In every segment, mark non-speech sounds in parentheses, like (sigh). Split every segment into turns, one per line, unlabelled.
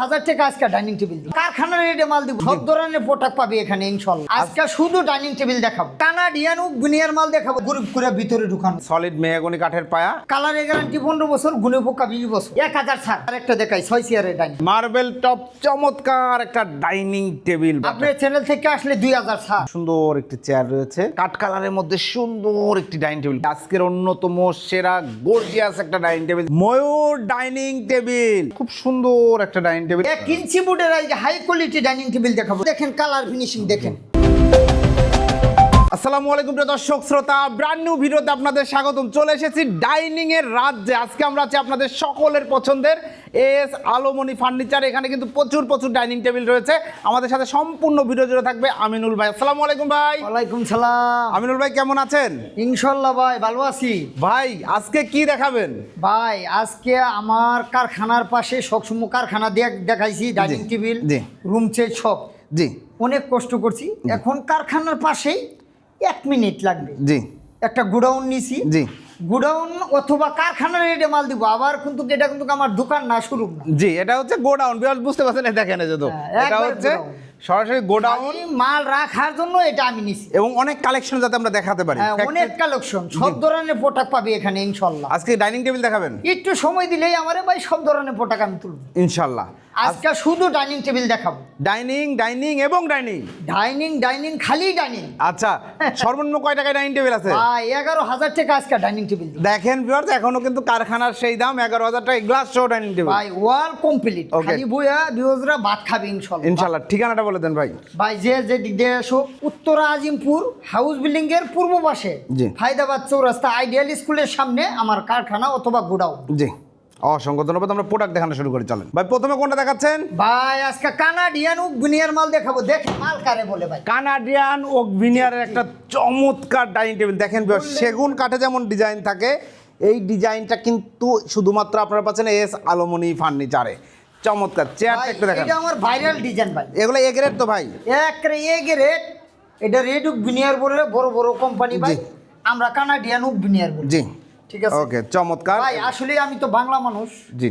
হাজার টাকা আজকে ডাইনিং টেবিল কারখানার রেটে মাল দিব। সব ধরনের প্রোডাক্ট পাবি এখানে ইনশাল্লাহ। আজকে শুধু ডাইনিং টেবিল দেখাবো। কানাডিয়ান ও গুনিয়ার মাল দেখাবো। গ্রুপ করে ভিতরে ঢুকানো।
সলিড মেহগনি কাঠের পায়া।
কালারের গ্যারান্টি পনেরো বছর গুনে পোকা বিশ বছর। এক হাজার ছাড়। আর একটা দেখাই ছয় চেয়ারের ডাইনিং
মার্বেল টপ চমৎকার একটা ডাইনিং টেবিল
আপনার চ্যানেল থেকে আসলে দুই হাজার ছাড়।
সুন্দর একটি চেয়ার রয়েছে। কাঠ কালারের মধ্যে সুন্দর একটি ডাইনিং টেবিল আজকের অন্যতম সেরা গর্জিয়াস একটা ডাইনিং টেবিল ময়ূর ডাইনিং টেবিল খুব সুন্দর একটা ডাইনিং টেবিল
এক ইঞ্চি বুটের হাই কোয়ালিটি ডাইনিং টেবিল দেখাবো। দেখেন কালার ফিনিশিং দেখেন।
আসসালামু আলাইকুম প্রিয় দর্শক শ্রোতা ব্র্যান্ড নিউ ভিডিওতে আপনাদের স্বাগতম। চলে এসেছি ডাইনিং এর রাজ্যে। আজকে আমরা আছি আপনাদের সকলের পছন্দের এস আলোমনি ফার্নিচার এখানে কিন্তু প্রচুর প্রচুর ডাইনিং টেবিল রয়েছে। আমাদের সাথে সম্পূর্ণ ভিডিও জুড়ে থাকবে আমিনুল ভাই। আসসালামু আলাইকুম ভাই।
ওয়ালাইকুম সালাম।
আমিনুল ভাই কেমন আছেন?
ইনশাল্লাহ ভাই ভালো আছি।
ভাই আজকে কি দেখাবেন?
ভাই আজকে আমার কারখানার পাশে সবসময় কারখানা দেখ- দেখাইছি ডাইনিং টেবিল। রুম চেট সব।
জি।
অনেক কষ্ট করছি। এখন কারখানার পাশেই এক মিনিট লাগবে।
জি।
একটা গুডাউন নিছি।
জি।
গুডাউন অথবা কারখানার রেটে মাল দিব আবার কিন্তু এটা কিন্তু আমার দোকান না শুরু না।
জি এটা হচ্ছে গোডাউন বিরাট বুঝতে পারছেন দেখেন এই যে
হ্যাঁ,
এটা হচ্ছে সরাসরি গোডাউন।
মাল রাখার জন্য এটা আমি নিছি।
এবং অনেক কালেকশন যাতে আমরা দেখাতে পারি।
হ্যাঁ, অনেক কালেকশন সব ধরনের প্রোডাক্ট পাবি এখানে ইনশাল্লাহ।
আজকে ডাইনিং টেবিল দেখাবেন?
একটু সময় দিলেই আমারে ভাই সব ধরনের প্রোডাক্ট আমি তুলব।
ইনশাল্লাহ।
আজকে শুধু ডাইনিং টেবিল দেখাবো।
ডাইনিং ডাইনিং এবং ডাইনিং।
ডাইনিং ডাইনিং খালি ডাইনিং।
আচ্ছা সর্বনিম্ন কয় টাকায় ডাইনিং টেবিল আছে?
ভাই এগারো হাজার টাকা আজকে ডাইনিং টেবিল
দেখেন ভিউয়ার্স এখনও কিন্তু কারখানার সেই দাম এগারো হাজার টাকা গ্লাস সহ ডাইনিং টেবিল।
ভাই ওয়াল কমপ্লিট. খালি বইয়া বিহজরা ভাত খাবে ইনশাল্লাহ।
ইনশাল্লাহ ঠিকানাটা বলে দেন ভাই।
ভাই যে যে দিক দিয়ে আসো উত্তরা আজিমপুর হাউস বিল্ডিং এর পূর্ব পাশে।
জি।
ফায়দাবাদ চৌরাস্তা আইডিয়াল স্কুলের সামনে আমার কারখানা অথবা গোডাউন
জি। অসংখ্য ধন্যবাদ আমরা প্রোডাক্ট দেখানো শুরু করি চলেন। ভাই প্রথমে কোনটা দেখাচ্ছেন?
ভাই আজকে কানাডিয়ান ও বুনিয়ার মাল দেখাবো। দেখ মাল কারে বলে ভাই।
কানাডিয়ান ও ভিনিয়ারের একটা চমৎকার ডাইনিং টেবিল দেখেন সেগুন কাঠে যেমন ডিজাইন থাকে এই ডিজাইনটা কিন্তু শুধুমাত্র আপনারা পাচ্ছেন এস আলোমনি ফার্নিচারে। চমৎকার চেয়ারটা একটু দেখেন।
এটা আমার ভাইরাল ডিজাইন ভাই।
এগুলো এ গ্রেড তো ভাই?
একরে এগ রেট এটা রেড উক বিনিয়ার বলে বড় বড় কোম্পানি ভাই। আমরা কানাডিয়ান উক বিনিয়ার বলি।
জি।
ঠিক আছে?
ওকে চমৎকার।
ভাই আসলে আমি তো বাংলা মানুষ।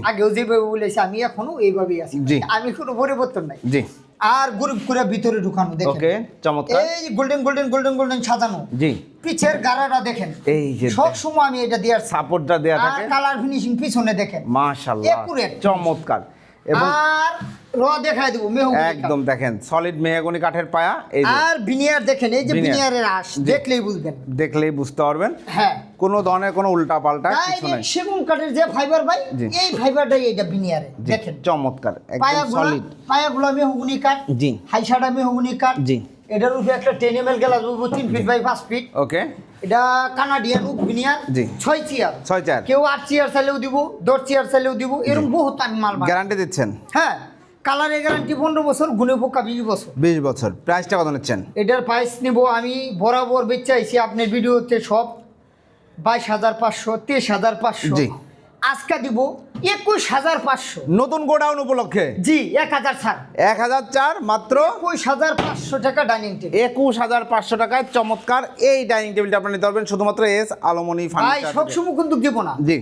আগেও যেভাবে বলেছি আমি এখনও এইভাবেই আছি। আমি কোনো পরিবর্তন নাই।
জি।
আর গ্রুপ করে ভিতরে ঢুকানো দেখেন।
ওকে চমৎকার।
এই গোল্ডেন গোল্ডেন গোল্ডেন গোল্ডেন সাজানো।
জি।
পিছের গাড়াটা দেখেন।
এই যে
সব সময় আমি এটা দিয়ে
সাপোর্টটা
আর
থাকে।
কালার ফিনিশিং পিছনে দেখেন।
মাশাআল্লাহ. চমৎকার। এবং
আর র দেখাই দেবো মেহগনি
একদম দেখেন সলিড মেহগনি কাঠের পায়া এই
আর বিনিয়ার দেখেন এই যে। বিনিয়ারের আশ দেখলেই বুঝবেন।
দেখলেই বুঝতে পারবেন।
হ্যাঁ।
কোনো ধরনের কোনো উল্টা পাল্টা কিছু নাই।
সেগুন কাঠের যে ফাইবার ভাই। এই ফাইবারটাই এটা বিনিয়ারে
জি,
দেখেন।
চমৎকার একদম সলিড
পায়াগুলো মেহগুনি কাঠ
জি।
হাইসাটা মেহগুনি কাঠ।
জি।
এটার উপরে একটা টেন এম এল গ্লাস উঠবো তিন ফিট বাই পাঁচ ফিট
ওকে
এটা কানাডিয়ান উক বিনিয়ার
জি।
ছয় চেয়ার
ছয় চেয়ার।
কেউ আট চেয়ার চাইলেও দিব দশ চেয়ার চাইলেও দিব এরকম বহুত আমি মাল
গ্যারান্টি দিচ্ছেন?
হ্যাঁ কালারের গ্যারান্টি পনেরো বছর গুনে পোকা বিশ বছর।
বিশ বছর। প্রাইসটা কত নিচ্ছেন?
এটার প্রাইস নেব আমি বরাবর বেচাইছি আপনার ভিডিওতে সব বাইশ হাজার পাঁচশো তেইশ হাজার পাঁচশো।
জি।
আজকে দিব একুশ হাজার পাঁচশো।
নতুন গোডাউন উপলক্ষে?
জি এক হাজার ছাড়।
এক হাজার চার মাত্র?
একুশ হাজার পাঁচশো টাকা ডাইনিং টেবিল
একুশ হাজার পাঁচশো টাকায় চমৎকার এই ডাইনিং টেবিলটা আপনি নিতে পারবেন শুধুমাত্র এস আলমনি ফার্নিচার
সবসময় কিন্তু দিব না।
জি।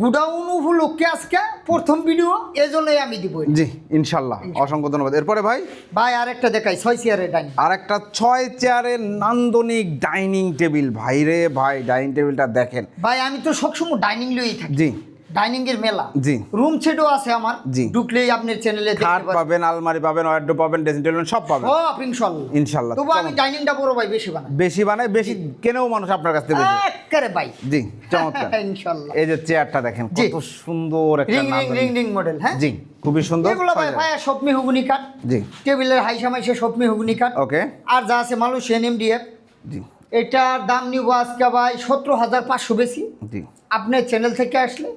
গুডাউন উপলক্ষে আজকে প্রথম ভিডিও এজন্যই আমি দিব
জি ইনশাল্লাহ। অসংখ্য ধন্যবাদ। এরপরে ভাই?
ভাই আরেকটা দেখাই ছয় চেয়ারের ডাইনিং
আর একটা ছয় চেয়ারের নান্দনিক ডাইনিং টেবিল ভাই রে ভাই ডাইনিং টেবিলটা দেখেন।
ভাই আমি তো সবসময় ডাইনিং লই থাকি।
জি।
ডাইনিং এর মেলা।
জি।
রুম সেটও আছে আমার।
জি।
ঢুকলেই আপনার চ্যানেলে
খাট পাবেন আলমারি পাবেন ওয়ার্ড্রো পাবেন ড্রেসিং টেবিল সব পাবেন।
সব ইনশাল্লাহ।
ইনশাল্লাহ।
তবু আমি ডাইনিংটা বড় ভাই বেশি বানাই।
বেশি বানায় বেশি কেনেও মানুষ আপনার কাছ থেকে বেশি।
একেবারে ভাই।
জি চমৎকার। (laughs)
ইনশাল্লাহ।
এই যে চেয়ারটা দেখেন। কত সুন্দর একটা
ring ring ring ring model হ্যাঁ?
জি খুবই সুন্দর।
এগুলো ভাই ভাই। সবমি হুগুনি কাঠ।
জি।
টেবিলের হাইসা মাইসে সবমি হুগুনি কাঠ।
ওকে।
আর যা আছে মালয়েশিয়ান এমডিএফ
জি।
এটার দাম নিব আজকে ভাই সতেরো হাজার পাঁচশো বেশি।
জি।
আপনার চ্যানেল থেকে আসলে।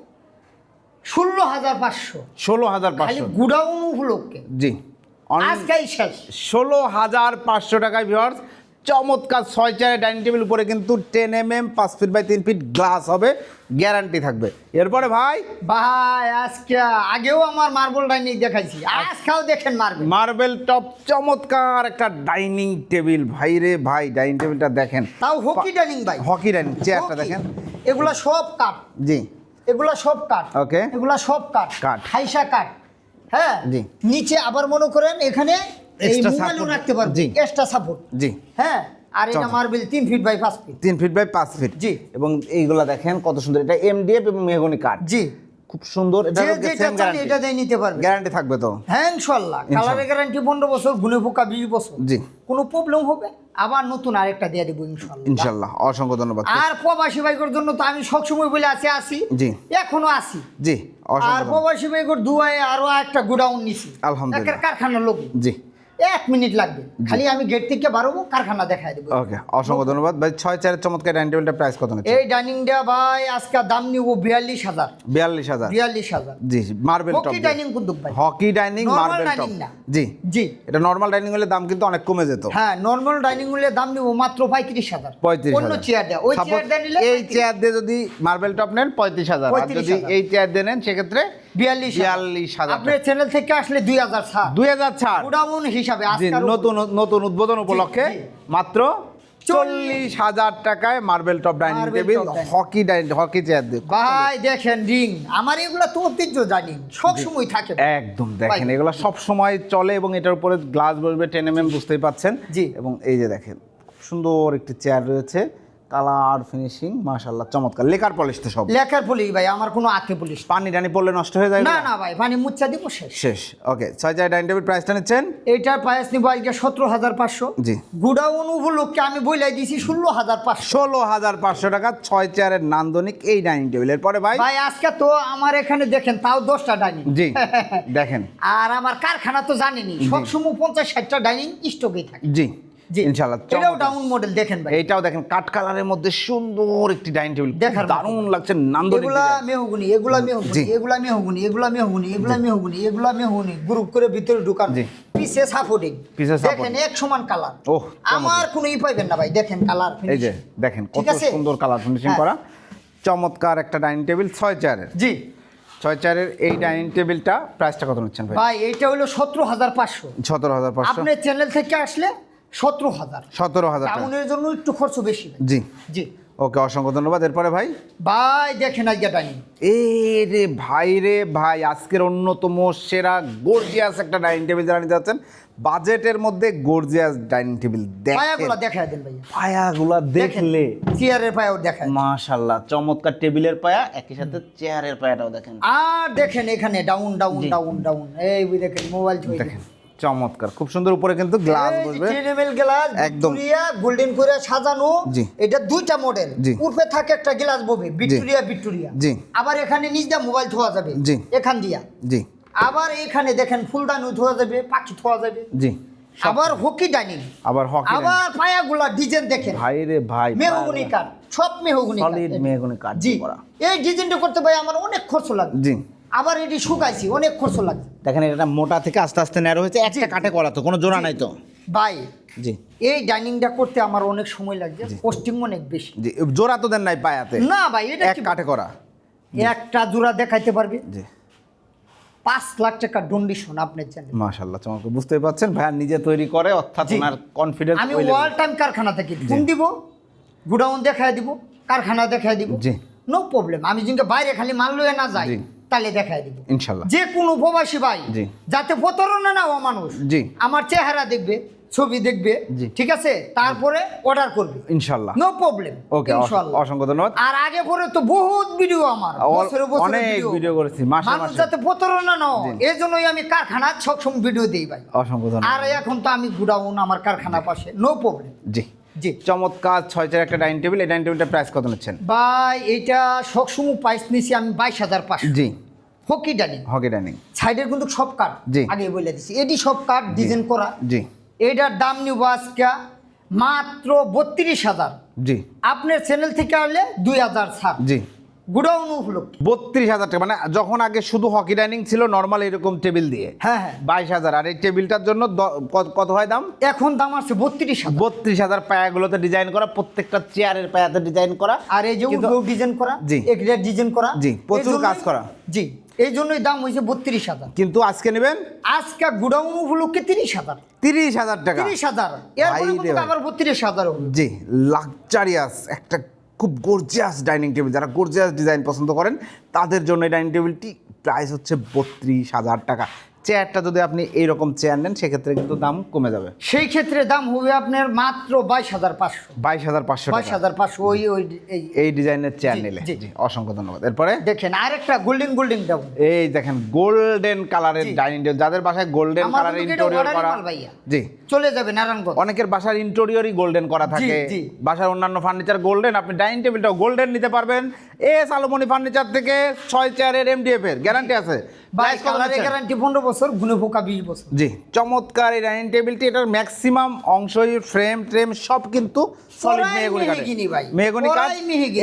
ষোলো হাজার পাঁচশো।
ষোলো হাজার পাঁচশো
গুডাউন উপলক্ষে।
জি।
আজকেই শেষ।
ষোলো হাজার পাঁচশো টাকায় ভিওয়ার্স চমৎকার ছয় চেয়ারের ডাইনিং টেবিল উপরে কিন্তু টেন এম এম পাঁচ ফিট বাই তিন ফিট গ্লাস হবে গ্যারান্টি থাকবে। এরপরে ভাই?
ভাই আজকে আগেও আমার মার্বেল ডাইনিং দেখাইছি আজকেও দেখেন মার্বেল
মার্বেল টপ চমৎকার একটা ডাইনিং টেবিল ভাই রে ভাই ডাইনিং টেবিলটা দেখেন।
তাও হকি ডাইনিং ভাই।
হকি ডাইনিং চেয়ারটা দেখেন।
এগুলা সব কাঠ
জি।
এগুলা সব কাঠ।
ওকে
এগুলা সব কাঠ।
কাঠ।
হাইসা কাঠ। হ্যাঁ?
জি।
নিচে আবার মনে করেন এখানে এই মোবাইলও রাখতে পারবে।
জি।
এক্সট্রা সাপোর্ট
জি।
হ্যাঁ? আর এটা। মার্বেল তিন ফিট বাই পাঁচ ফিট
তিন ফিট বাই পাঁচ ফিট
জি।
এবং এইগুলা দেখেন কত সুন্দর। এটা এমডিএফ এবং মেগনি কাঠ।
জি।
খুব সুন্দর এটা
যে যেটা চান
গ্যারান্টি
এটা দিয়ে নিতে পারবে।
গ্যারান্টি থাকবে তো?
হ্যাঁ কালারের গ্যারান্টি পনেরো বছর পোকা বছর।
জি।
কোনো প্রবলেম হবে? আবার নতুন আরেকটা দিয়ে দেবো ইনশাল্লাহ
ইনশাল্লাহ অসংখ্য ধন্যবাদ।
আর প্রবাসী বাইকের জন্য তো আমি সবসময় বলে আছি আসি।
জি।
এখনও আসি।
জি
আর। প্রবাসী বাইকের দুয়ায় আরও একটা গোডাউন নিছি।
আলহামদুলিল্লাহ।
কারখানার লোক।
জি।
এক মিনিট লাগবে। খালি আমি গেট থেকে বাড়বো কারখানা দেখাই দেবো।
ওকে অসংখ্য ধন্যবাদ। ভাই ছয় চারের চমৎকার ডাইনিং টেবিলটা প্রাইস কত নিচ্ছে?
এই ডাইনিংটা ভাই আজকে দাম নিব বিয়াল্লিশ হাজার।
বিয়াল্লিশ হাজার।
বিয়াল্লিশ হাজার।
জি মার্বেল টপ
হকি ডাইনিং কিন্তু ভাই?
হকি ডাইনিং মার্বেল টপ জি।
জি।
এটা নর্মাল ডাইনিং হলে দাম কিন্তু অনেক কমে যেত।
হ্যাঁ নর্মাল ডাইনিং হলে দাম নিব মাত্র পঁয়ত্রিশ হাজার।
পঁয়ত্রিশ
অন্য চেয়ার দেয়। ওই চেয়ার দেয় নিলে
এই চেয়ার দিয়ে যদি মার্বেল টপ নেন পঁয়ত্রিশ হাজার। আর যদি এই চেয়ার দিয়ে নেন সেক্ষেত্রে
বিয়াল্লিশ
বিয়াল্লিশ হাজার
আপনার চ্যানেল থেকে আসলে দুই হাজার ছাড়।
দুই হাজার ছাড়।
গোডাউন হিসাবে
নতুন নতুন উদ্বোধন উপলক্ষে মাত্র চল্লিশ হাজার টাকায় marble top dining table hockey dining hockey chair
ভাই দেখেন রিং। আমার এগুলো তো ঐতিহ্য জানি। সব সময় থাকে
একদম দেখেন এগুলো সব সময় চলে এবং এটার উপরে গ্লাস বসবে টেন এম বুঝতেই পাচ্ছেন।
জি।
এবং এই যে দেখেন সুন্দর একটি চেয়ার রয়েছে। কালার ফিনিশিং মাশাল্লাহ চমৎকার। লেকার পলিশ তো সব।
লেখার পুলিশ ভাই আমার কোনো আঁকে পুলিশ
পানি টানি পড়লে নষ্ট হয়ে যায়
না
না?
ভাই পানি মুচ্ছা দিব শেষ।
শেষ ওকে। ছয় চার ডাইনিং টেবিল প্রাইসটা নিচ্ছেন?
এইটার প্রাইস নিব আজকে সতেরো হাজার পাঁচশো।
জি।
গুডাউন উপলক্ষে আমি বইলাই দিছি ষোলো হাজার পাঁচশো।
ষোলো হাজার পাঁচশো টাকা ছয় চেয়ারের নান্দনিক এই ডাইনিং টেবিলের পরে ভাই?
ভাই আজকে তো আমার এখানে দেখেন তাও দশটা ডাইনিং।
জি (laughs) দেখেন।
আর আমার কারখানা তো জানেনি সবসময় পঞ্চাশ ষাটটা ডাইনিং স্টকেই থাকে।
জি।
জি।
ইনশাল্লাহ
এটাও। ডাউন মডেল দেখেন ভাই।
এইটাও দেখেন কাঠ কালারের মধ্যে সুন্দর একটি ডাইনিং টেবিল
দেখার
দারুণ লাগছে নান্দনিক
এগুলা। মেহগুনি এগুলা মেহগুনি। এগুলা মেহগুনি এগুলা মেহগুনি এগুলা মেহগুনি এগুলা মেহগুনি গ্রুপ করে ভিতরে ঢুকান। পিসে সাপোর্টিং
পিছে
দেখেন। এক সমান কালার
ওহ,
আমার কোনো ই পাইবেন না ভাই দেখেন কালার
এই যে দেখেন কত? সুন্দর কালার ফিনিশিং
হ্যাঁ।
করা। চমৎকার একটা ডাইনিং টেবিল ছয় চেয়ারের
জি।
ছয় চারের এই ডাইনিং টেবিলটা প্রাইসটা কত নিচ্ছেন ভাই?
ভাই এইটা হলো সতেরো হাজার পাঁচশো।
সতেরো হাজার পাঁচশো।
আপনার চ্যানেল থেকে আসলে সতেরো হাজার।
সতেরো হাজার
টাউনের জন্য একটু খরচ বেশি
জি।
জি।
ওকে অসংখ্য ধন্যবাদ। এরপরে ভাই?
ভাই দেখেন আজকে ডাইনিং।
এ রে ভাই রে ভাই আজকের অন্যতম সেরা গর্জিয়াস একটা ডাইনিং টেবিল যারা নিতে যাচ্ছেন বাজেটের মধ্যে গর্জিয়াস ডাইনিং টেবিল দেখেন।
পায়াগুলা দেখায় দেন ভাইয়া।
পায়াগুলা দেখলে।
চেয়ারের পায়াও দেখায়।
মাশাল্লাহ চমৎকার টেবিলের পায়া একই সাথে চেয়ারের পায়াটাও দেখেন।
আর দেখেন এখানে ডাউন ডাউন ডাউন ডাউন এই দেখেন মোবাইল
দেখেন। চমৎকার। খুব সুন্দর উপরে কিন্তু গ্লাস বসবে।
ট্রেনেমেল গ্লাস
একদম।
ভিক্টোরিয়া গোল্ডেন করে সাজানো
জি।
এটা দুইটা মডেল। উপরে থাকে একটা গ্লাস ববে ভিক্টোরিয়া ভিক্টোরিয়া।
জি।
আবার এখানে নিজ দিয়ে মোবাইল ধোয়া যাবে।
জি।
এখান দিয়া।
জি।
আবার এখানে দেখেন ফুলদানি ধোয়া যাবে পাখি ধোয়া যাবে।
জি।
আবার হকি ডাইনিং
আবার হকি
আবার পায়াগুলা ডিজাইন দেখেন।
ভাই রে ভাই
মেহগুনি কাঠ সব মেহগুনি
সলিড মেহগুনি কাঠ
জি। এই ডিজাইনটা করতে ভাই আমার অনেক খরচ লাগে।
জি।
আবার এটি শুকাইছি অনেক খরচ লাগে
দেখেন এটা মোটা থেকে আস্তে আস্তে ন্যারো হয়েছে একটা কাঠে করা তো কোনো জোড়া নাই তো?
ভাই
জি।
এই ডাইনিংটা করতে আমার অনেক সময় লাগছে কস্টিং অনেক বেশি।
জি জোড়া তো দেন নাই পায়াতে
না ভাই এটা
এক
কি
কাঠে করা।
একটা জোড়া দেখাইতে পারবে?
জি।
পাঁচ লাখ টাকা ডন্ডিশন আপনার জানেন
মাশাল্লাহ চমৎকার বুঝতেই পারছেন ভাইয়া নিজে তৈরি করে অর্থাৎ। ওনার কনফিডেন্স
আমি ওয়াল টাইম কারখানা থেকে ফোন দিব গুডাউন দেখায় দিব কারখানা দেখায় দিব।
জি।
নো প্রবলেম আমি যদি বাইরে খালি মাল লয়ে না যাই। তাহলে দেখায় দিব।
ইনশাল্লাহ।
যে কোনো উপবাসী ভাই। যাতে প্রতারণা না ও মানুষ
জি।
আমার চেহারা দেখবে ছবি দেখবে। ঠিক আছে? তারপরে অর্ডার করবে।
ইনশাল্লাহ।
নো প্রবলেম
ওকে অসংখ্য ধন্যবাদ।
আর আগে পরে তো বহুত ভিডিও আমার বছরে বছরে
অনেক
ভিডিও
করেছি, মাসে মাসে।
মানুষ যাতে প্রতারণা না হয়। এই জন্যই আমি কারখানা সবসময় ভিডিও দিই ভাই।
অসংখ্য ধন্যবাদ।
আর এখন তো আমি গুডাউন আমার কারখানা পাশে নো প্রবলেম
জি।
জি।
চমৎকার ছয় চার একটা ডাইনিং টেবিল এই ডাইনিং টেবিলটার প্রাইস কত নিচ্ছেন?
ভাই এটা সবসময় প্রাইস নিছি আমি বাইশ হাজার পাঁচশো।
জি।
হকি ডানি
হকি ডানিং
সাইডের কিন্তু সব কাঠ
জি।
আগে বলে দিছি। এটি সব কাঠ ডিজাইন করা।
জি।
এটার দাম নিব আজকে মাত্র বত্রিশ হাজার।
জি।
আপনার চ্যানেল থেকে আনলে দুই হাজার ছাড়।
জি।
গুডাউন উপলক্ষে।
বত্রিশ হাজার টাকা মানে যখন আগে শুধু হকি ডাইনিং ছিল নর্মাল এরকম টেবিল দিয়ে।
হ্যাঁ হ্যাঁ।
বাইশ হাজার। আর এই টেবিলটার জন্য কত- হয় দাম?
এখন দাম আছে বত্রিশ
বত্রিশ হাজার পায়াগুলোতে ডিজাইন করা প্রত্যেকটা চেয়ারের পায়াতে ডিজাইন করা।
আর এই যে ডিজাইন করা
জি।
এগুলার ডিজাইন করা।
জি, প্রচুর কাজ করা।
জি এই জন্যই দাম হয়েছে বত্রিশ হাজার।
কিন্তু আজকে নেবেন?
আজকে গুডাউন উপলক্ষে তিরিশ হাজার।
তিরিশ হাজার টাকা।
তিরিশ হাজার। আবার বত্রিশ হাজার
জি লাক্সারিয়াস একটা খুব গর্জিয়াস ডাইনিং টেবিল যারা গর্জিয়াস ডিজাইন পছন্দ করেন, তাদের জন্য এই ডাইনিং টেবিলটি প্রাইস হচ্ছে বত্রিশ হাজার টাকা। চেয়ারটা যদি আপনি এইরকম চেয়ার নেন সেক্ষেত্রে কিন্তু দাম কমে যাবে।
সেই ক্ষেত্রে দাম হবে আপনার মাত্র বাইশ হাজার পাঁচশো।
বাইশ হাজার পাঁচশো
বাইশ হাজার পাঁচশো ওই ওই এই।
ডিজাইনের চেয়ার নিলে। অসংখ্য ধন্যবাদ। এরপরে?
দেখেন আরেকটা গোল্ডেন গোল্ডেন দেবো
এই দেখেন গোল্ডেন কালারের ডাইনিং টেবিল যাদের বাসায় গোল্ডেন কালারের ইন্টেরিয়র করা জি।
চলে যাবে নারায়ণগঞ্জ।
অনেকের বাসার ইন্টেরিয়রই গোল্ডেন করা থাকে। বাসার অন্যান্য ফার্নিচার গোল্ডেন আপনি ডাইনিং টেবিলটাও গোল্ডেন নিতে পারবেন। এস আলোমনি ফার্নিচার থেকে ছয় চেয়ারের এমডিএফ এর গ্যারান্টি আছে।
গ্যারান্টি পনেরো বছর গুনে পোকা বিশ বছর।
জি চমৎকার এই ডাইনিং টেবিলটি এটার ম্যাক্সিমাম অংশই ফ্রেম ট্রেম সব কিন্তু সলিড মেহগনি কাঠে
ভাই।
মেহগনি কাঠ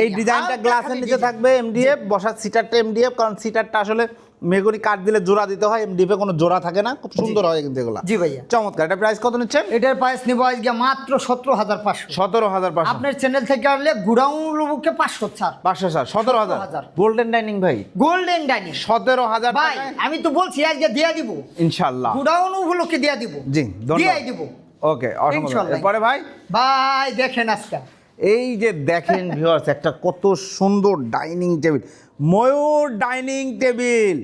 এই ডিজাইনটা গ্লাসের নিচে থাকবে এমডিএফ বসার সিটারটা এমডিএফ কারণ সিটারটা আসলে মেহগনি কাঠ দিলে জোড়া দিতে হয় এমডিএফে কোনো জোড়া থাকে না খুব সুন্দর হয় কিন্তু এগুলা।
জি ভাইয়া।
চমৎকার এটা প্রাইস কত নিচ্ছেন?
এটার প্রাইস নিবো আজকে মাত্র সতেরো হাজার পাঁচশো।
সতেরো হাজার পাঁচশো।
আপনার চ্যানেল থেকে আসলে গুড়াউন বুকে পাঁচশো ছাড়।
পাঁচশো স্যার সতেরো হাজার। গোল্ডেন ডাইনিং ভাই।
গোল্ডেন ডাইনিং
সতেরো হাজার
ভাই আমি তো বলছি আজকে দিয়ে দিব।
ইনশাল্লাহ
গুড়াউন উপলক্ষে দিয়ে দিব।
জি
দিয়ে দিব।
ওকে। এরপরে ভাই?
ভাই দেখেন আজকে।
এই যে দেখেন (laughs) ভিউয়ার্স একটা কত সুন্দর ডাইনিং টেবিল ময়ূর ডাইনিং টেবিল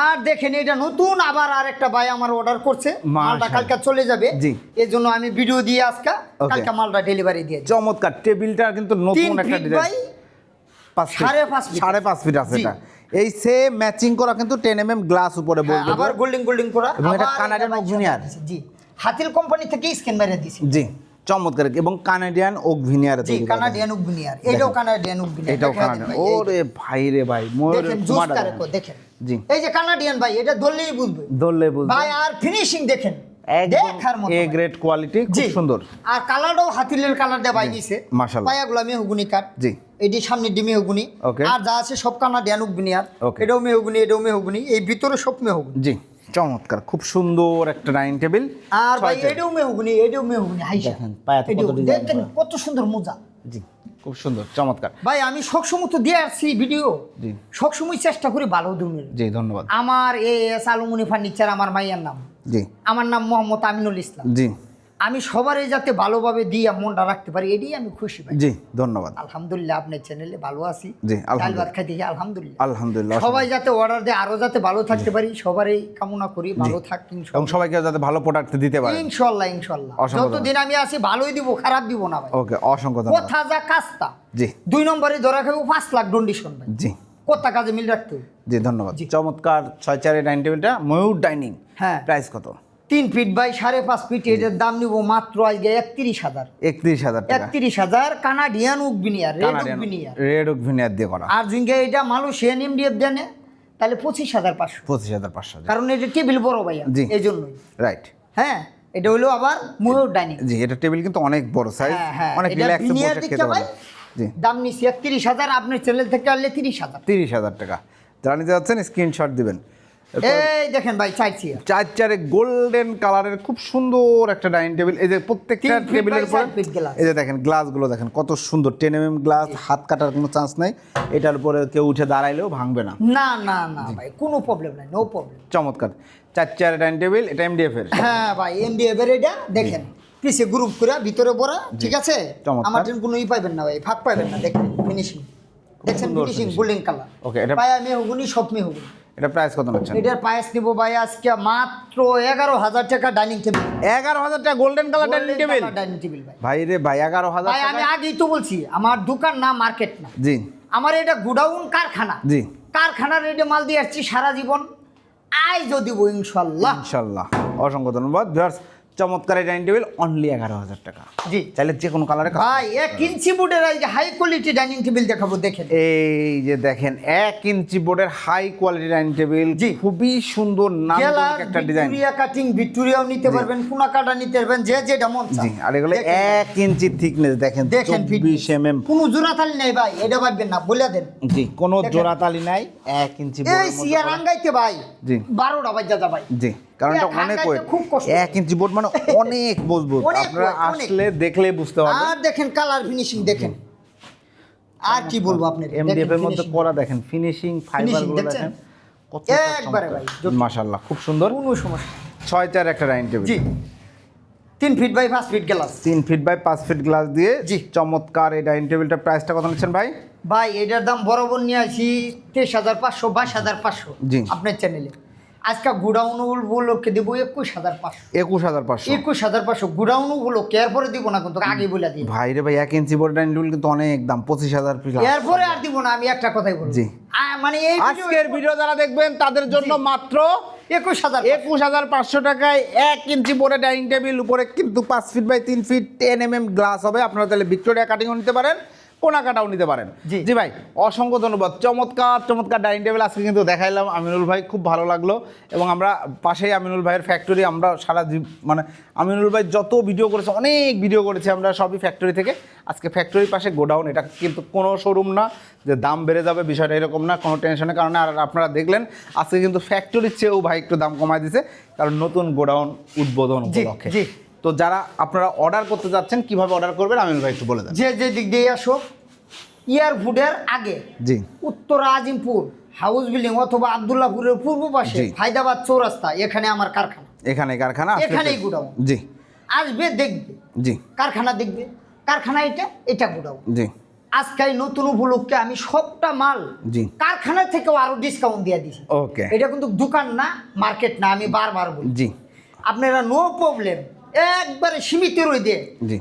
আর দেখেন এটা নতুন আবার আর একটা ভাই আমার অর্ডার করছে। মালটা কালকে চলে যাবে।
জি।
এর জন্য আমি ভিডিও দিয়ে আজকে. কালকে মালটা ডেলিভারি দিয়ে
চমৎকার টেবিলটা কিন্তু নতুন একটা ডিজাইন
সাড়ে পাঁচ
সাড়ে পাঁচ ফিট আছে এটা। এই সেম ম্যাচিং করা কিন্তু টেন এম এম গ্লাস উপরে
হ্যাঁ,
বসবে
আবার গোল্ডেন গোল্ডেন করা।
এবং এটা কানাডিয়ান অগ্নিয়ার।
জি। হাতিল কোম্পানি থেকে স্ক্যান মেরে দিছি
জি চমৎকার। এবং কানাডিয়ান ওক ভিনিয়ার
জি কানাডিয়ান উগনিয়ার এটাও কানাডিয়ান উগনিয়ার
এটাও কানাডিয়ান। ওরে ভাই রে ভাই ময়ূরের
দেখেন
জি।
এই যে কানাডিয়ান ভাই এটা ধরলেই বুঝবে।
ধরলে বুঝবে।
ভাই আর ফিনিশিং দেখেন। দেখার মতো
এ। গ্রেড কোয়ালিটি খুব সুন্দর।
আর কালারটাও হাতিলের কালার দেওয়া বাই দিছে
মাশাআল্লাহ।
পায়াগুলা মেহগুনি কাট
জি।
এটি সামনে ডি মেহগুনি. আর যা আছে সব কানাডিয়ান
Okay.
এটাও মেহগুনি এটাও মেহগুনি। এই ভিতরে সব মেহগুনি।
জি। চমৎকার খুব সুন্দর একটা ডাইনিং টেবিল
আর ভাই এটাও এডিও এটাও হুগনি হাইসা
দেখেন, পায়াতে কত ডিজাইন
কত সুন্দর মোজা।
জি খুব সুন্দর চমৎকার।
ভাই আমি সবসময় তো দিয়ে আসছি ভিডিও।
জি।
সবসময় চেষ্টা করি ভালো দিনের
জি ধন্যবাদ।
আমার এ এস আলমুনি ফার্নিচার আমার মাইয়ার নাম।
জি।
আমার নাম মোহাম্মদ আমিনুল ইসলাম।
জি।
আমি সবারই যাতে ভালোভাবে দিয়ে মনটা রাখতে পারি এটাই আমি খুশি ভাই।
জি ধন্যবাদ।
আলহামদুলিল্লাহ আপনার চ্যানেলে ভালো আছি।
জি,
ডাল
আলহামদুলিল্লাহ।
ভাত খাইতে আলহামদুলিল্লাহ।
আলহামদুলিল্লাহ
সবাই যাতে অর্ডার দেয় আরও যাতে ভালো থাকতে পারি সবারই কামনা করি ভালো থাক
এবং সবাইকে যাতে ভালো প্রোডাক্ট দিতে পারি।
ইনশাল্লাহ ইনশাল্লাহ। যতদিন আমি আছি ভালোই দিব খারাপ দিব না ভাই।
ওকে অসংখ্য ধন্যবাদ।
কথা যা কাজটা
জি।
দুই নম্বরে ধরা খাব পাঁচ লাখ ডন্ডিশন ভাই।
জি।
কথা কাজে মিল রাখতে।
জি ধন্যবাদ।
জি।
চমৎকার ছয় চারের ডাইনিং টেবিলটা ময়ূর ডাইনিং।
হ্যাঁ।
প্রাইস কত?
তিন ফিট বাই সাড়ে পাঁচ ফিট এটার দাম নিব মাত্র আজকে একত্রিশ হাজার।
একত্রিশ হাজার
একত্রিশ হাজার Canadian oak veneer red oak veneer
red oak veneer দিয়ে করা।
আর জিঙ্গে এটা মালয়েশিয়ান এমডিএফ দেনে তাহলে পঁচিশ হাজার পাঁচশো।
পঁচিশ হাজার পাঁচশো।
কারণ এটা টেবিল বড় ভাইয়া
জি।
এই জন্যই
রাইট
হ্যাঁ এটা হলো আবার ময়ূর ডাইনিং।
জি এটা টেবিল কিন্তু অনেক বড় সাইজ
হ্যাঁ হ্যাঁ
অনেক রিল্যাক্সে বসে খেতে
ভাই।
পারে জি।
দাম নিছি একত্রিশ হাজার আপনার চ্যানেল থেকে আনলে তিরিশ হাজার।
তিরিশ হাজার টাকা। নিতে যাচ্ছেন স্ক্রিনশট দিবেন।
এই দেখেন ভাই
চার চারে গোল্ডেন কালারের খুব সুন্দর একটা ডাইনিং টেবিল এই যে প্রত্যেকটা টেবিলের উপরে। এই যে দেখেন গ্লাসগুলো দেখেন কত সুন্দর। টেন এম গ্লাস হাত কাটার কোনো চান্স নাই। এটার উপরে কেউ উঠে দাঁড়াইলেও ভাঙবে না।
না না না ভাই কোনো প্রবলেম নাই নো প্রবলেম
চমৎকার। চার চারে ডাইনিং টেবিল এটা এমডিএফ এর।
হ্যাঁ ভাই এমডিএফ এর এটা দেখেন পিছে গ্রুপ করে ভিতরে পড়া ঠিক আছে। আমার ট্রেন কোনো ই পাইবেন না ভাই ফাঁক পাইবেন না দেখেন ফিনিশিং
সুন্দর
ফিনিশিং। গোল্ডেন কালার
Okay, এটা-
পায়া মেহগুনি সব মেহগুনি।
এটা প্রাইস কত হচ্ছে
এটার প্রাইস নিব ভাই আজকে মাত্র এগারো হাজার টাকা ডাইনিং টেবিল
এগারো হাজার টাকা golden colour dining table
dining table ভাই।
ভাই রে ভাই এগারো হাজার
ভাই আমি আগেই তো বলছি আমার দোকান না মার্কেট না।
জি।
আমার এটা গুডাউন কারখানা।
জি।
কারখানার রেটে মাল দিয়ে আসছি সারা জীবন। আয় যদি ইনশাল্লাহ।
ইনশাল্লাহ। অসংখ্য ধন্যবাদ। চমৎকার এই ডাইনিং টেবিল অনলি এগারো হাজার টাকা।
জি।
চাইলে যে কোনো কালারে
ভাই এক ইঞ্চি বোর্ডের এই যে হাই কোয়ালিটি ডাইনিং টেবিল দেখাবো দেখেন
এই যে দেখেন এক ইঞ্চি বোর্ডের হাই কোয়ালিটি ডাইনিং টেবিল
জি।
খুবই সুন্দর নান্দনিক একটা ডিজাইন
ভিক্টোরিয়া কাটিং ভিক্টোরিয়াও নিতে পারবেন কোনা কাটা নিতে পারবেন যে যে মন চায়।
জি আর এগুলো এক ইঞ্চি থিকনেস দেখেন
দেখেন
চব্বিশ এম এম
কোনো জোড়া তালি নেই ভাই এটা ভাববেন না বলে দেন।
জি কোনো। জোড়াতালি নাই এক ইঞ্চি
এই
করা।
আঙ্গাইতে ভাই
জি।
বারোটা বাজা ভাই
জি। কারণ এটা অনেক ওয়েট। এক ইঞ্চি বোর্ড মানে অনেক মজবুত। আপনারা আসলে দেখলে বুঝতে পারবেন।
আর দেখেন কালার ফিনিশিং দেখেন। আর কি বলব আপনার
এমডিএফ এর মধ্যে করা দেখেন ফিনিশিং
ফাইবারগুলো
দেখেন কত
একবারে ভাই,
মাশাআল্লাহ খুব সুন্দর।
কোনো সমস্যা।
ছয় চার একটা ডাইনিং টেবিল।
জি। তিন ফিট বাই পাঁচ ফিট গ্লাস
তিন ফিট বাই পাঁচ ফিট গ্লাস দিয়ে
জি।
চমৎকার এই ডাইনিং টেবিলটার প্রাইসটা কত নিচ্ছেন ভাই?
ভাই এটার দাম বরাবর নিয়ে আসি তেইশ হাজার পাঁচশো বাইশ হাজার পাঁচশো।
জি।
আপনার চ্যানেলে আজকে গুডাউন উপলক্ষে দেবো একুশ হাজার পাঁচশো।
একুশ হাজার পাঁচশো।
একুশ হাজার পাঁচশো। গুডাউন উপলক্ষে এরপরে দিব না কিন্তু আগে বলে দিই।
ভাই রে ভাই এক ইঞ্চি বোর্ড ডাইনিং টেবিল কিন্তু অনেক দাম পঁচিশ হাজার পিস
এরপরে আর দিব না আমি একটা কথাই। আ- মানে এই
আজকের ভিডিও যারা দেখবেন তাদের জন্য মাত্র
একুশ হাজার
একুশ হাজার পাঁচশো টাকায় এক ইঞ্চি বোর্ডে ডাইনিং টেবিল উপরে কিন্তু পাঁচ ফিট বাই তিন feet ten M M glass হবে। আপনারা তাহলে ভিক্টোরিয়া কাটিংও নিতে পারেন। কোনা কাটাও নিতে পারেন।
জি।
ভাই অসংখ্য ধন্যবাদ। চমৎকার চমৎকার ডাইনিং টেবিল আজকে কিন্তু দেখাইলাম। আমিনুল ভাই খুব ভালো লাগল। এবং আমরা পাশেই আমিনুল ভাইয়ের ফ্যাক্টরি আমরা সারা মানে আমিনুল ভাই যত ভিডিও করেছে অনেক ভিডিও করেছে আমরা সবই ফ্যাক্টরি থেকে। আজকে ফ্যাক্টরির পাশে গোডাউন এটা কিন্তু কোনো শোরুম না। যে দাম বেড়ে যাবে বিষয়টা এরকম না কোনো টেনশনের কারণে। আর আপনারা দেখলেন আজকে কিন্তু ফ্যাক্টরির চেয়েও ভাই একটু দাম কমায় দিছে। কারণ নতুন গোডাউন উদ্বোধন
জি,
উপলক্ষে।
জি।
তো যারা আপনারা অর্ডার করতে যাচ্ছেন কীভাবে অর্ডার করবেন আমি ভাই একটু বলে দেন।
যে যে দিক দিয়ে আসো এয়ারপোর্টের আগে
জি।
উত্তর আজিমপুর হাউস বিল্ডিং অথবা আবদুল্লাপুরের পূর্ব পাশে
জি।
হায়দ্রাবাদ চৌরাস্তা এখানে আমার কারখানা।
এখানে কারখানা আসলে-
এখানেই গুডাউন।
জি।
আসবে দেখবে।
জি।
কারখানা দেখবে। কারখানা এটা এটা গোডাউন।
জি।
আজকে এই নতুন উপলক্ষে আমি সবটা মাল
জি।
কারখানা থেকেও আরও ডিসকাউন্ট দিয়ে দিছি।
ওকে
এটা কিন্তু দোকান না মার্কেট না আমি বারবার বলি।
জি।
আপনারা নো প্রবলেম একবারে সীমিত রই দিয়ে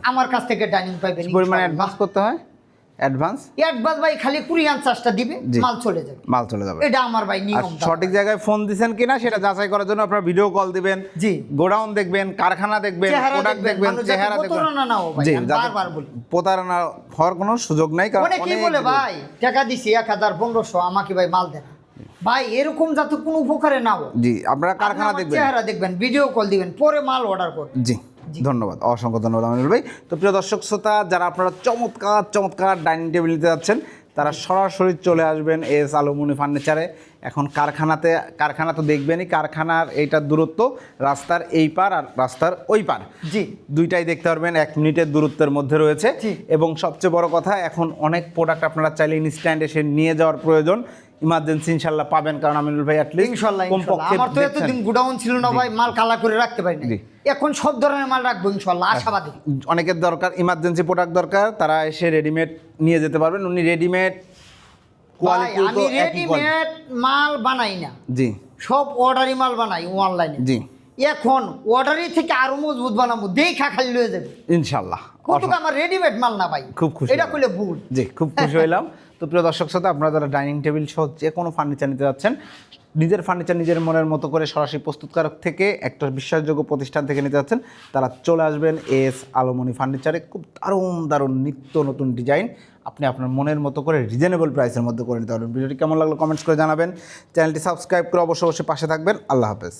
আমার কাছ থেকে ডাইনিং পাইবেন
পরিমাণে অ্যাডভান্স করতে হয়? অ্যাডভান্স
অ্যাডভান্স ভাই খালি কুরিয়ান চার্জটা দিবে মাল চলে যাবে।
মাল চলে যাবে।
এটা আমার ভাই নিয়ম
সঠিক জায়গায় ফোন কিনা সেটা যাচাই করার জন্য আপনারা ভিডিও কল দিবেন
জি।
গোডাউন দেখবেন কারখানা দেখবেন প্রোডাক্ট
দেখবেন,
চেহারা দেখবেন।
প্রতারণা না ভাই,
জি
বারবার বলি।
প্রতারণা হওয়ার কোনো সুযোগ নাই কারণ
অনেকেই
অনেক
বলে ভাই টাকা দিছি এক হাজার পনেরোশো আমাকে ভাই মাল দেন ভাই এরকম যাতে কোনো উপকারে না হোক।
জি আপনারা
আপনি
কারখানা দেখবেন।
চেহারা দেখবেন ভিডিও কল দিবেন পরে মাল অর্ডার করবেন।
জি ধন্যবাদ অসংখ্য ধন্যবাদ আমিনুল ভাই। তো প্রিয় দর্শক শ্রোতা যারা আপনারা চমৎকার চমৎকার ডাইনিং টেবিল নিতে যাচ্ছেন তারা সরাসরি চলে আসবেন এস আলুমনি ফার্নিচারে। এখন কারখানাতে কারখানা তো দেখবেনই কারখানার এইটার দূরত্ব রাস্তার এই পার আর রাস্তার ওই পার।
জি।
দুইটাই দেখতে পারবেন এক মিনিটের দূরত্বের মধ্যে রয়েছে। এবং সবচেয়ে বড় কথা এখন অনেক প্রোডাক্ট আপনারা চাইলে ইনস্ট্যান্ট এসে নিয়ে যাওয়ার প্রয়োজন। ইমার্জেন্সি ইনশাল্লাহ পাবেন কারণ আমিনুল ভাই অ্যাটলিস্ট
ইনশাল্লাহ ইনশাল্লাহ। আমার তো এতদিন গুডাউন ছিল না ভাই মাল কালা করে রাখতে পারি না এখন সব ধরনের মাল রাখব ইনশাল্লাহ আশাবাদী।
অনেকের দরকার ইমার্জেন্সি প্রোডাক্ট দরকার তারা এসে রেডিমেড নিয়ে যেতে পারবেন। উনি রেডিমেড কোয়ালিটি
আমি। রেডিমেড মাল বানাই না।
জি।
সব অর্ডারি মাল বানাই অনলাইনে
জি।
এখন অর্ডারি থেকে আরও মজবুত বানাবো দেখা খালি লয়ে যাবে।
ইনশাল্লাহ।
কত আমার রেডিমেড মাল না ভাই?
খুব খুশি
এটা। কইলে ভুল।
জি খুব খুশি হইলাম। তো প্রিয় দর্শক সাথে আপনারা যারা ডাইনিং টেবিল সহ যে কোনো ফার্নিচার নিতে যাচ্ছেন, নিজের ফার্নিচার নিজের মনের মতো করে সরাসরি প্রস্তুতকারক থেকে একটা বিশ্বাসযোগ্য প্রতিষ্ঠান থেকে নিতে যাচ্ছেন, তারা চলে আসবেন এস আলোমনি ফার্নিচারে। খুব দারুণ দারুণ নিত্য নতুন ডিজাইন। আপনি আপনার মনের মতো করে রিজনেবল প্রাইসের মধ্যে করে নিতে পারবেন। ভিডিওটি কেমন লাগল কমেন্টস করে জানাবেন। চ্যানেলটি সাবস্ক্রাইব করে অবশ্যই অবশ্যই পাশে থাকবেন। আল্লাহ হাফেজ।